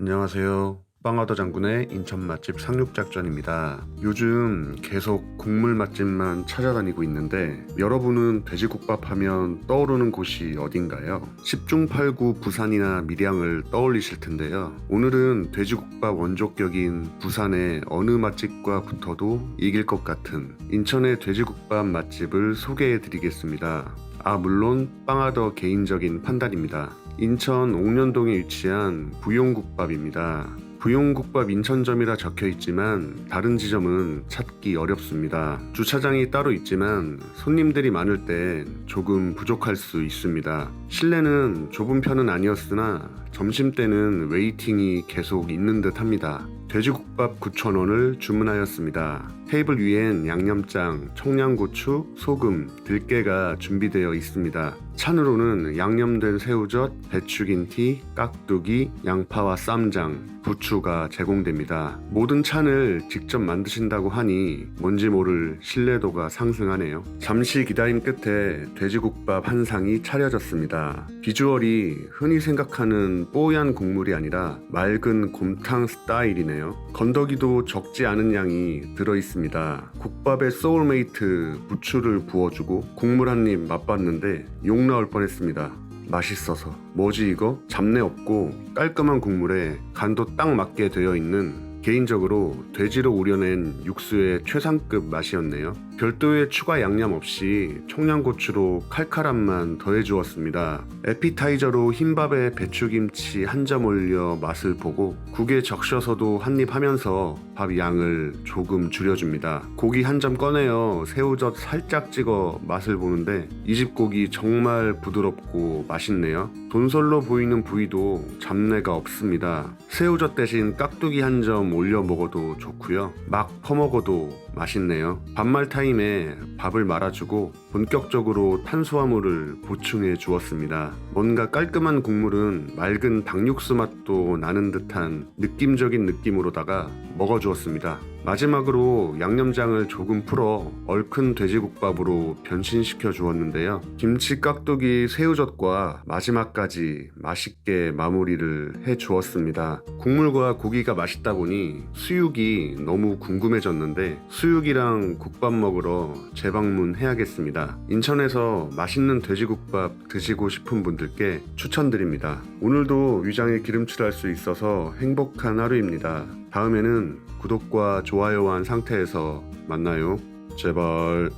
안녕하세요. 빵하더 장군의 인천 맛집 상륙작전입니다. 요즘 계속 국물 맛집만 찾아다니고 있는데 여러분은 돼지국밥 하면 떠오르는 곳이 어딘가요? 10중 8구 부산이나 밀양을 떠올리실 텐데요. 오늘은 돼지국밥 원조격인 부산의 어느 맛집과 붙어도 이길 것 같은 인천의 돼지국밥 맛집을 소개해 드리겠습니다. 아, 물론 빵하더 개인적인 판단입니다. 인천 옥년동에 위치한 부용국밥입니다. 부용국밥 인천점이라 적혀 있지만 다른 지점은 찾기 어렵습니다. 주차장이 따로 있지만 손님들이 많을 때 조금 부족할 수 있습니다. 실내는 좁은 편은 아니었으나 점심 때는 웨이팅이 계속 있는 듯 합니다. 돼지국밥 9,000원을 주문하였습니다. 테이블 위엔 양념장, 청양고추, 소금, 들깨가 준비되어 있습니다. 찬으로는 양념된 새우젓, 배추김치, 깍두기, 양파와 쌈장, 부추가 제공됩니다. 모든 찬을 직접 만드신다고 하니 뭔지 모를 신뢰도가 상승하네요. 잠시 기다림 끝에 돼지국밥 한 상이 차려졌습니다. 비주얼이 흔히 생각하는 뽀얀 국물이 아니라 맑은 곰탕 스타일이네요. 건더기도 적지 않은 양이 들어 있습니다. 국밥의 소울메이트 부추를 부어주고 국물 한 입 맛봤는데 욕 나올 뻔했습니다. 맛있어서 뭐지 이거? 잡내 없고 깔끔한 국물에 간도 딱 맞게 되어 있는 개인적으로 돼지로 우려낸 육수의 최상급 맛이었네요. 별도의 추가 양념 없이 청양고추로 칼칼함만 더해 주었습니다. 에피타이저로 흰밥에 배추김치 한 점 올려 맛을 보고 국에 적셔서도 한입 하면서 밥 양을 조금 줄여줍니다. 고기 한 점 꺼내어 새우젓 살짝 찍어 맛을 보는데 이 집 고기 정말 부드럽고 맛있네요. 돈설로 보이는 부위도 잡내가 없습니다. 새우젓 대신 깍두기 한 점 올려 먹어도 좋고요. 막 퍼먹어도 맛있네요. 반말 타임에 밥을 말아주고 본격적으로 탄수화물을 보충해 주었습니다. 뭔가 깔끔한 국물은 맑은 닭육수 맛도 나는 듯한 느낌적인 느낌으로다가 먹어주었습니다. 마지막으로 양념장을 조금 풀어 얼큰 돼지국밥으로 변신시켜 주었는데요. 김치 깍두기 새우젓과 마지막까지 맛있게 마무리를 해 주었습니다. 국물과 고기가 맛있다 보니 수육이 너무 궁금해졌는데 수육이랑 국밥 먹으러 재방문해야겠습니다. 인천에서 맛있는 돼지국밥 드시고 싶은 분들께 추천드립니다. 오늘도 위장에 기름칠할 수 있어서 행복한 하루입니다. 다음에는 구독과 좋아요한 상태에서 만나요. 제발.